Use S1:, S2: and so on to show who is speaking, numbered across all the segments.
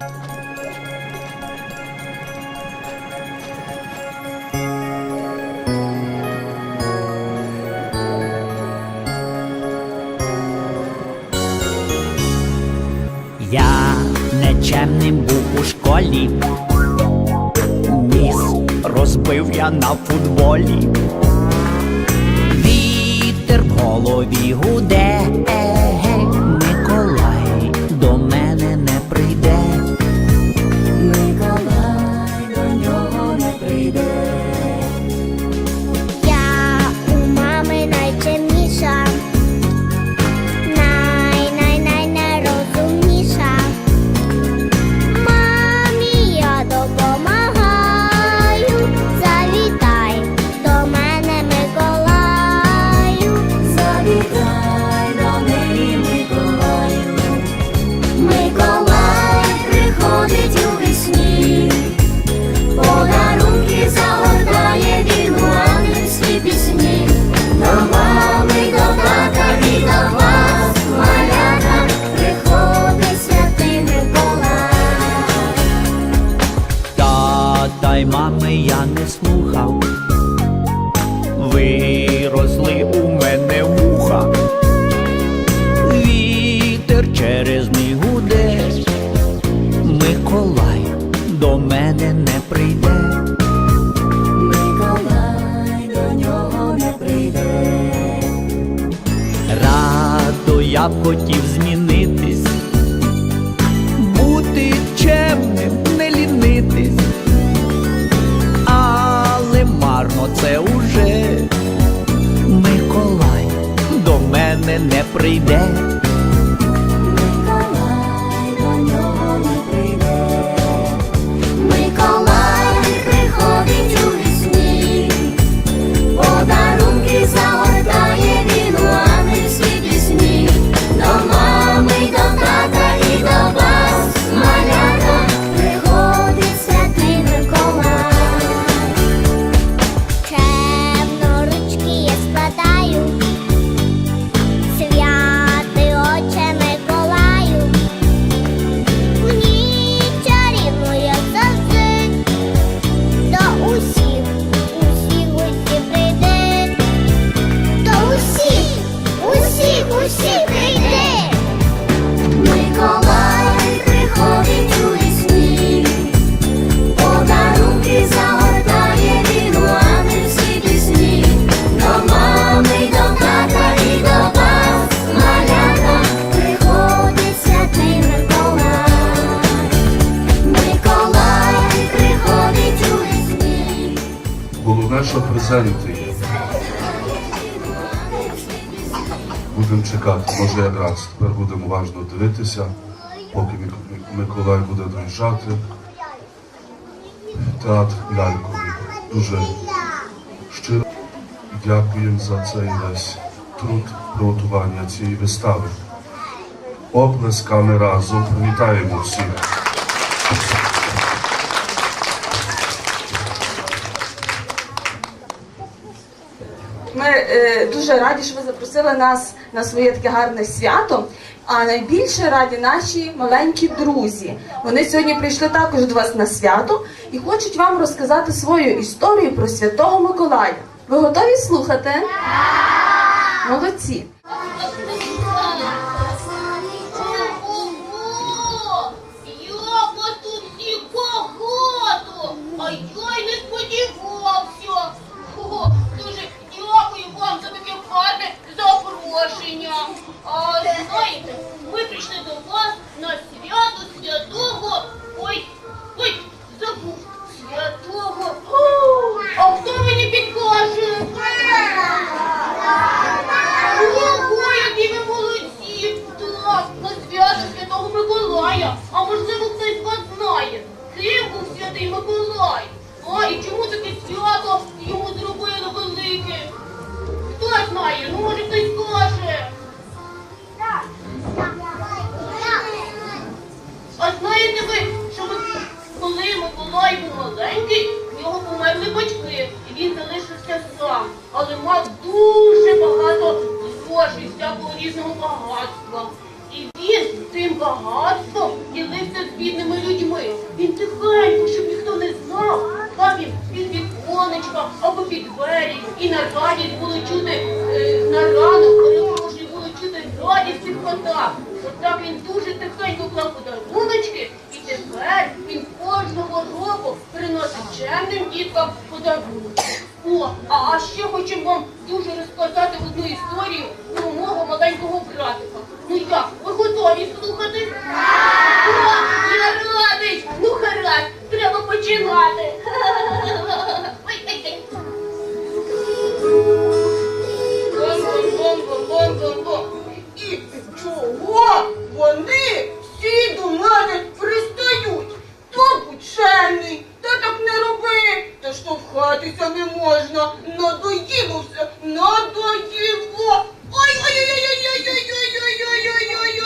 S1: Я нечемним був у школі, міс розбив я на футболі, вітер в голові гуде.
S2: та мами я
S1: не слухав, виросли у мене вуха, вітер через мій гуде, Миколай до мене не прийде,
S3: Миколай до нього не прийде,
S1: радо я б хотів.
S4: презенти. Будемо чекати, може якраз. Тепер будемо уважно дивитися, поки Миколай буде доїжджати. Театр Лялькові. Дуже щиро дякуємо за цей весь труд приготування цієї вистави. Оплесками разом вітаємо всіх.
S5: дуже раді, що ви запросили нас на своє таке гарне свято. А найбільше раді наші маленькі друзі. Вони сьогодні прийшли також до вас на свято і хочуть вам розказати свою історію про святого Миколая. Ви готові слухати? Молодці.
S6: різними багатством. І він тим багатством
S5: ділився з бідними людьми. Він тихенько, щоб ніхто не знав, там він під віконечка або під двері. І на радість було чути е, на ранок, коли порожні було чути радість і хода. Отак він дуже тихенько клав подаруночки, і тепер він кожного року приносить чемним діткам подарунки. О, а, а ще хочу вам дуже розказати одну історію про мого маленького братика. Ну як, ви готові слухати? Я радий! Ну гаразд, треба починати.
S7: Гом-бом-бом-бом-бом-бом-бом. І чого вони всі до мене пристають? То будь шельний, та так не роби та штовхатися не можна. Надоїло все, надоїло. Ой-ой-ой-ой-ой-ой-ой-ой-ой-ой-ой.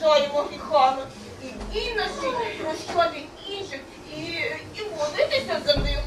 S7: бажаємо гріхами. І бій на світ, прощати інших і і молитися за них.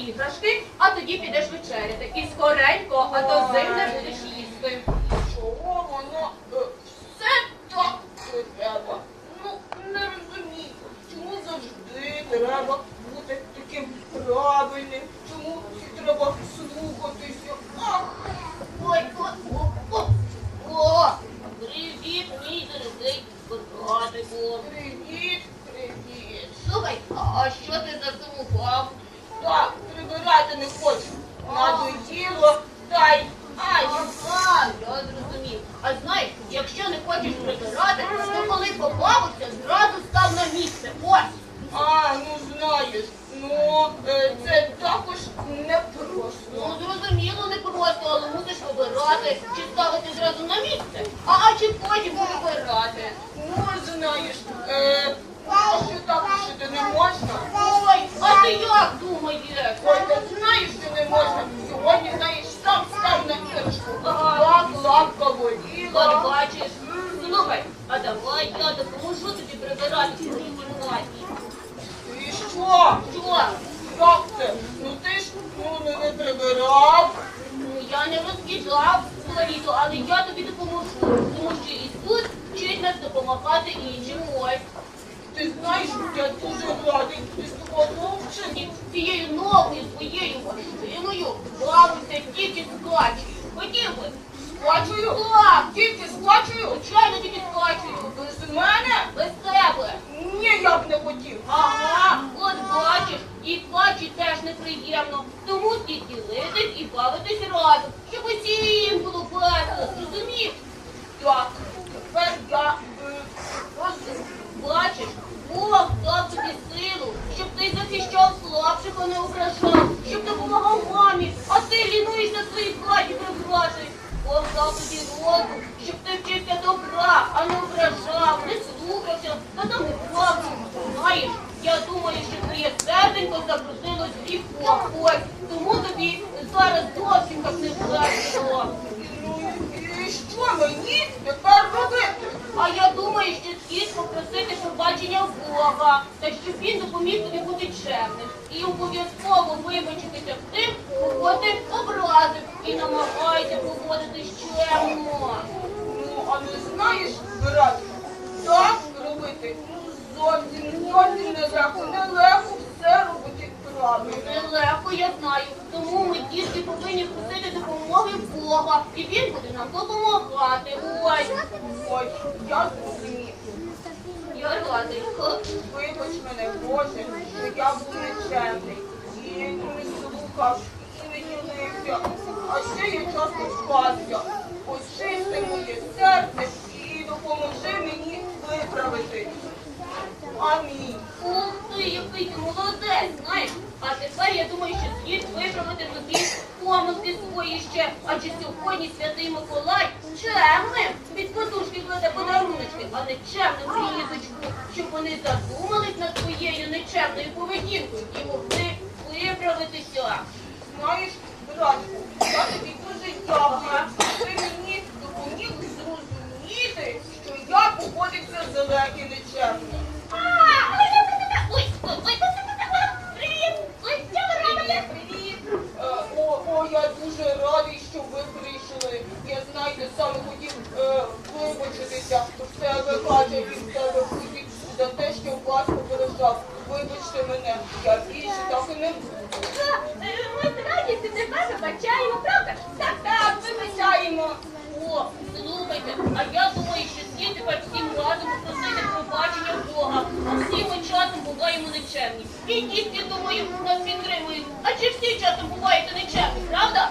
S5: Іграшки, а тоді підеш вечеряти. І скоренько, а то зим не будеш їсти.
S7: Чого воно е, все так не треба? Ну, не розумію, чому завжди треба бути таким правильним, чому всі треба слухатися. Ах,
S5: Ой, о, о, о, о, привіт, мій дорогий братику.
S7: привіт, привіт.
S5: Слухай, а що ти засумував?
S7: Так, прибирати не хочу. Надоїло, дай. Ай,
S5: Ага, я зрозумів. А знаєш, якщо хочеш прибирати, то коли побавився, зразу став на місце. Ось.
S7: а, ну знаєш, ну е, це також непросто.
S5: Ну, зрозуміло, не просто, але мусиш вибирати, чи ставити зразу на місце, а, а чи потім вибирати.
S7: Ну, знаєш, е, а що так пишити не можна?
S5: Ой, а ти як думаєш?
S7: Ой, та знаєш, що не можна. Сьогодні, знаєш, сам став на іграшку. Так, лапка
S5: От
S7: боліла.
S5: бачиш. Слухай, а давай я допоможу тобі прибирати в цій кімнаті.
S7: І що?
S5: Що?
S7: Як це? Ну ти ж ну, не.
S5: Ну, я не розкидав Ларісу, але я тобі допоможу. Тому що і тут вчить нас допомагати іншим. Ось.
S7: Ти знаєш, я дуже радий, ти з тобою
S5: цією новою своєю машиною бабуся тільки скаче. Хотів би.
S7: Сплачую?
S5: Так,
S7: Тільки сплачую?
S5: звичайно тільки скачую.
S7: Без мене?
S5: Без тебе.
S7: Ні, я б не хотів.
S5: Ага, от бачиш, і качі теж неприємно. Тому слід ділитись і бавитись разом, щоб усім було весело, зрозумів?
S7: Так, тепер я е.
S5: Бачиш, Бог дав тобі силу, щоб ти захищав слабших, а не ображав, щоб допомагав мамі, а ти лінуєшся своїй хаті прибрати. Бог дав тобі розум, щоб ти вчився добра, а не ображав, не слухався, та там не правду. Знаєш, я думаю, що твоє серденько запросилось гріхом. Ось, тому тобі зараз зовсім так не.
S7: Ну і що мені тепер робити?
S5: А я думаю, що слід попросити пробачення в Бога, та щоб він допоміг тобі бути чемним. І обов'язково вибачитися в тим, кого ти образив, і намагайся поводитись чемно.
S7: Ну, а не знаєш, брат, так робити ну, зовсім, зовсім не легко. Нелегко все робити правильно.
S5: Нелегко, я знаю. Тому ми тільки повинні просити допомоги в Бога, і він буде нам допомагати. Ой,
S7: Ой, я зрозумів.
S5: я радий.
S7: Вибач мене, Боже, що я був нечемний. І не слухав, і не ділився. А ще я часто спався. Очисти моє серце і допоможи мені виправити. Амінь.
S5: Ух ти, який ти молодець, знаєш. А тепер я думаю, що слід виправити тобі помилки свої ще. Адже сьогодні святий Миколай чемним від подушки кладе подаруночки, а не чемним різочку, щоб вони задумались над своєю нечемною поведінкою і могли виправитися.
S7: Знаєш, братку, я тобі дуже дякую. Ти мені допоміг зрозуміти, що я поводився зелений нечемно.
S5: А, ой, ой, ой, ой, ой,
S7: я дуже радий, що ви прийшли. Я знаєте, саме хотів е, вибачитися в тебе, Катя, і в тебе хотів за те, що вас попереджав. Вибачте мене, я більше так і не буду.
S5: Ми з радістю тебе забачаємо, правда?
S7: Так, так, вибачаємо.
S5: О, слухайте, а я думаю, що слід тепер всім разом попросити пробачення Бога. А всі ми часом буваємо нечемні. І дітки, думаю, нас підтримують. Чи всі часом буваєте нечемні, правда?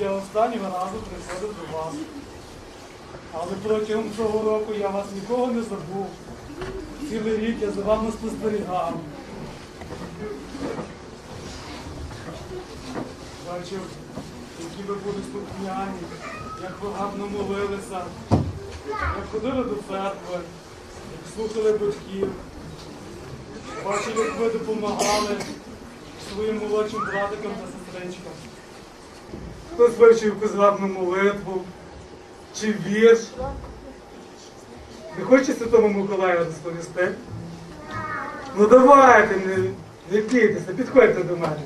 S8: Я останнього разу приходив до вас. Але протягом цього року я вас нікого не забув. Цілий рік я за вами спостерігав. Бачив, які ви були слухняні, як ви гарно молилися, як ходили до церкви, як слухали батьків. Бачив, як ви допомагали своїм молодшим братикам та сестричкам. Хтось вивчив якусь молитву чи вірш. Не хочете Святому Миколаю розповісти? Ну давайте, не, не бійтеся, підходьте до мене.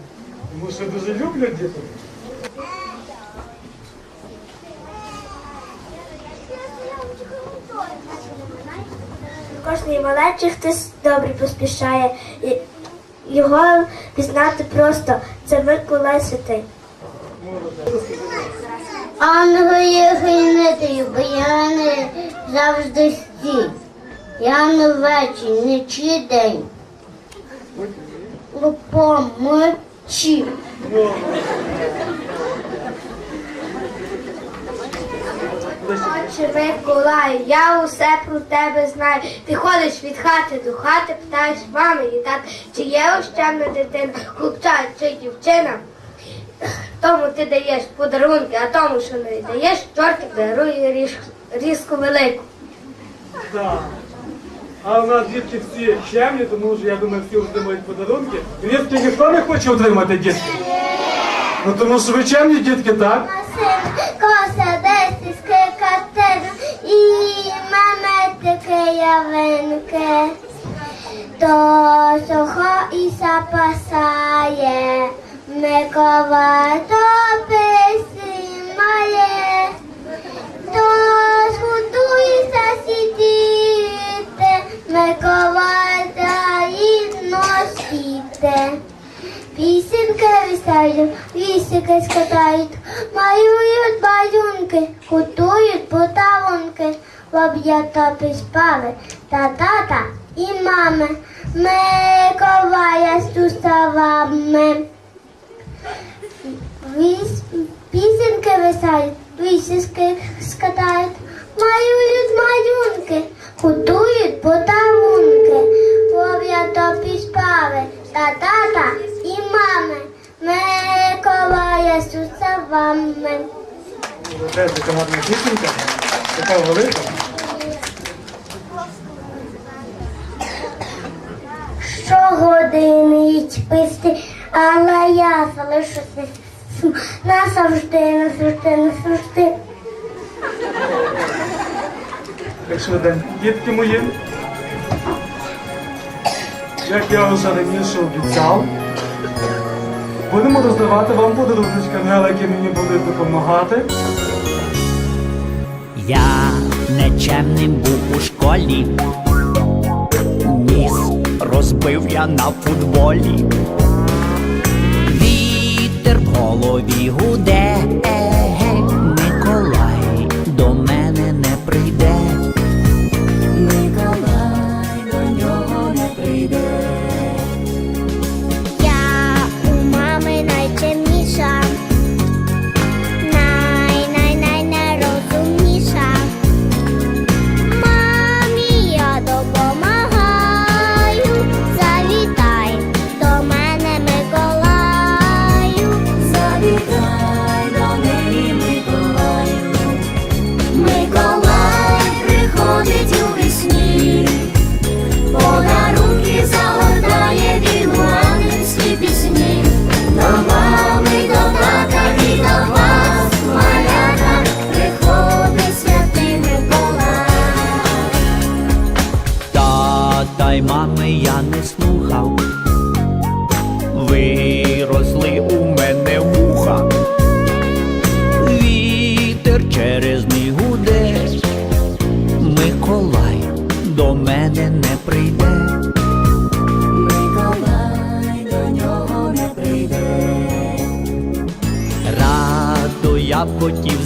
S8: Тому що дуже люблю дітей.
S9: Кожний малечий хтось добрий поспішає. Його пізнати просто це Миколай Святий.
S8: Молодець.
S9: Ангели гайнити, баяни завжди стій. Я не вечір, не чи день. Помочі. Отче Миколаю, я усе про тебе знаю. Ти ходиш від хати до хати, питаєш мами і тата, чи є ощемна дитина, хлопча чи дівчина. Тому ти даєш подарунки, а тому, що не даєш, чортик дарує ріж, різку велику.
S8: Так. А у нас дітки всі чемні, тому що я думаю, всі отримують подарунки. Дітки ніхто не хоче отримати дітки. Ну тому що ви чемні дітки, так?
S9: Коса десь скикатина і маметики явинки. То сухо і запасає, Микола то має. Тож готуйся сидіти, і носіти. Пісеньки висають, вісики скатають, малюють баюнки, готують поталонки, лоб'ята спали та тата і мами, Миколая з уставами. Віс, пісеньки висають, вісіски скатають, малюють малюнки, готують поталунки, лов'ят спави та тата і мами, Миколая уставами.
S8: Молодець, така гарна така велика.
S9: Щогодини їдь писти, але я залишуся назавжди, назавжди, назавжди.
S8: Так швиденько. Дітки мої. Як я вже раніше обіцяв, будемо роздавати вам подарунки, які мені будуть допомагати.
S1: Я нечемним був у школі, ніс розбив я на футболі. Вітер гуде, е, е, Миколай до мене не прийде. Ай, мами, я не слухав,
S9: виросли у мене вуха, вітер через ні гуде, Миколай до мене не прийде, Миколай до нього
S2: не прийде, радо я потім